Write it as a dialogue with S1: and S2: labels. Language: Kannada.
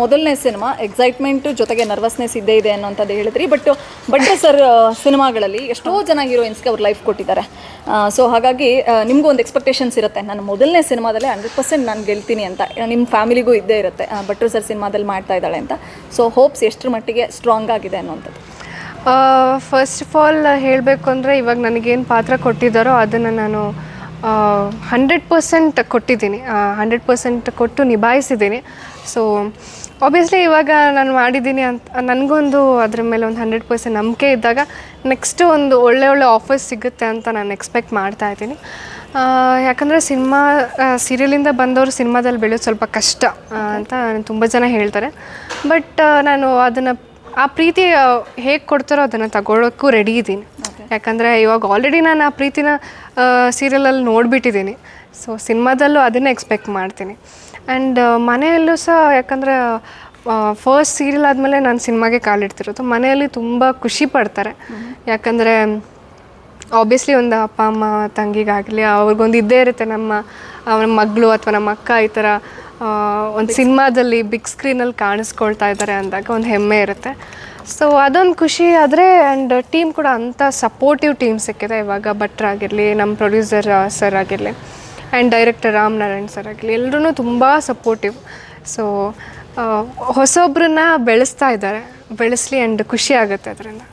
S1: ಮೊದಲನೇ ಸಿನಿಮಾ ಎಕ್ಸೈಟ್ಮೆಂಟ್ ಜೊತೆಗೆ ನರ್ವಸ್ನೆಸ್ ಇದ್ದೇ ಇದೆ ಅನ್ನೋಂಥದ್ದು ಹೇಳಿದ್ರಿ. ಬಟ್ ಬಟ್ ಸರ್ ಸಿನಿಮಾಗಳಲ್ಲಿ ಎಷ್ಟೋ ಜನ ಹೀರೋಯಿನ್ಸ್ಗೆ ಅವ್ರು ಲೈಫ್ ಕೊಟ್ಟಿದ್ದಾರೆ. ಸೊ ಹಾಗಾಗಿ ನಿಮಗೂ ಒಂದು ಎಕ್ಸ್ಪೆಕ್ಟೇಷನ್ಸ್ ಇರುತ್ತೆ. ನಾನು ಮೊದಲನೇ ಸಿನಿಮಾದಲ್ಲೇ ಹಂಡ್ರೆಡ್ ಪರ್ಸೆಂಟ್ ನಾನು ಗೆಲ್ತೀನಿ ಅಂತ. ನಿಮ್ಮ ಫ್ಯಾಮಿಲಿಗೂ ಇದ್ದೇ ಇರುತ್ತೆ. ಭಟ್ರು ಸರ್ ಸಿನಿಮಾದಲ್ಲಿ ಮಾಡ್ತಾ ಇದ್ದಾಳೆ ಅಂತ. ಸೊ ಹೋಪ್ಸ್ ಎಷ್ಟರ ಮಟ್ಟಿಗೆ ಸ್ಟ್ರಾಂಗ್ ಆಗಿದೆ ಅನ್ನೋಂಥದ್ದು
S2: ಫಸ್ಟ್ ಆಫ್ ಆಲ್ ಹೇಳಬೇಕು ಅಂದರೆ ಇವಾಗ ನನಗೇನು ಪಾತ್ರ ಕೊಟ್ಟಿದ್ದಾರೋ ಅದನ್ನು ನಾನು ಹಂಡ್ರೆಡ್ ಪರ್ಸೆಂಟ್ ಕೊಟ್ಟಿದ್ದೀನಿ. ಹಂಡ್ರೆಡ್ ಪರ್ಸೆಂಟ್ ಕೊಟ್ಟು ನಿಭಾಯಿಸಿದ್ದೀನಿ. ಸೊ ಆಬ್ವಿಯಸ್ಲಿ ಇವಾಗ ನಾನು ಮಾಡಿದ್ದೀನಿ ಅಂತ, ನನಗೊಂದು ಅದ್ರ ಮೇಲೆ ಒಂದು ಹಂಡ್ರೆಡ್ ಪರ್ಸೆಂಟ್ ನಂಬಿಕೆ ಇದ್ದಾಗ ನೆಕ್ಸ್ಟು ಒಂದು ಒಳ್ಳೆ ಒಳ್ಳೆ ಆಫರ್ಸ್ ಸಿಗುತ್ತೆ ಅಂತ ನಾನು ಎಕ್ಸ್ಪೆಕ್ಟ್ ಮಾಡ್ತಾ ಇದ್ದೀನಿ. ಯಾಕಂದರೆ ಸಿನಿಮಾ ಸೀರಿಯಲಿಂದ ಬಂದವರು ಸಿನಿಮಾದಲ್ಲಿ ಬೆಳೆಯೋದು ಸ್ವಲ್ಪ ಕಷ್ಟ ಅಂತ ಅಂತ ತುಂಬ ಜನ ಹೇಳ್ತಾರೆ. ಬಟ್ ನಾನು ಅದನ್ನು, ಆ ಪ್ರೀತಿ ಹೇಗೆ ಕೊಡ್ತಾರೋ ಅದನ್ನು ತಗೊಳ್ಳೋಕ್ಕೂ ರೆಡಿ ಇದ್ದೀನಿ. ಯಾಕಂದರೆ ಇವಾಗ ಆಲ್ರೆಡಿ ನಾನು ಆ ಪ್ರೀತಿನ ಸೀರಿಯಲಲ್ಲಿ ನೋಡಿಬಿಟ್ಟಿದ್ದೀನಿ. ಸೊ ಸಿನಿಮಾದಲ್ಲೂ ಅದನ್ನೇ ಎಕ್ಸ್ಪೆಕ್ಟ್ ಮಾಡ್ತೀನಿ. ಆ್ಯಂಡ್ ಮನೆಯಲ್ಲೂ ಸಹ ಯಾಕಂದರೆ ಫಸ್ಟ್ ಸೀರಿಯಲ್ ಆದಮೇಲೆ ನಾನು ಸಿನಿಮಾಗೆ ಕಾಲಿಡ್ತಿರೋದು ಮನೆಯಲ್ಲಿ ತುಂಬ ಖುಷಿ ಪಡ್ತಾರೆ. ಯಾಕಂದರೆ ಆಬ್ವಿಯಸ್ಲಿ ಒಂದು ಅಪ್ಪ ಅಮ್ಮ ತಂಗಿಗಾಗಲಿ ಅವ್ರಿಗೊಂದು ಇದ್ದೇ ಇರುತ್ತೆ ನಮ್ಮ ಅವನ ಮಗಳು ಅಥವಾ ನಮ್ಮ ಅಕ್ಕ ಈ ಥರ ಒಂದು ಸಿನಿಮಾದಲ್ಲಿ ಬಿಗ್ ಸ್ಕ್ರೀನಲ್ಲಿ ಕಾಣಿಸ್ಕೊಳ್ತಾ ಇದ್ದಾರೆ ಅಂದಾಗ ಒಂದು ಹೆಮ್ಮೆ ಇರುತ್ತೆ. ಸೊ ಅದೊಂದು ಖುಷಿ ಆದರೆ ಆ್ಯಂಡ್ ಟೀಮ್ ಕೂಡ ಅಂಥ ಸಪೋರ್ಟಿವ್ ಟೀಮ್ ಸಿಕ್ಕಿದೆ ಇವಾಗ, ಭಟ್ರ್ ಆಗಿರಲಿ ನಮ್ಮ ಪ್ರೊಡ್ಯೂಸರ್ ಸರ್ ಆಗಿರಲಿ and director Ram Narayan sir ಆಗಲಿ ಎಲ್ಲರೂ ತುಂಬ ಸಪೋರ್ಟಿವ್ ಸೊ ಹೊಸೊಬ್ರನ್ನ ಬೆಳೆಸ್ತಾ ಇದ್ದಾರೆ. ಬೆಳೆಸಲಿ ಆ್ಯಂಡ್ ಖುಷಿ ಆಗುತ್ತೆ ಅದರಿಂದ.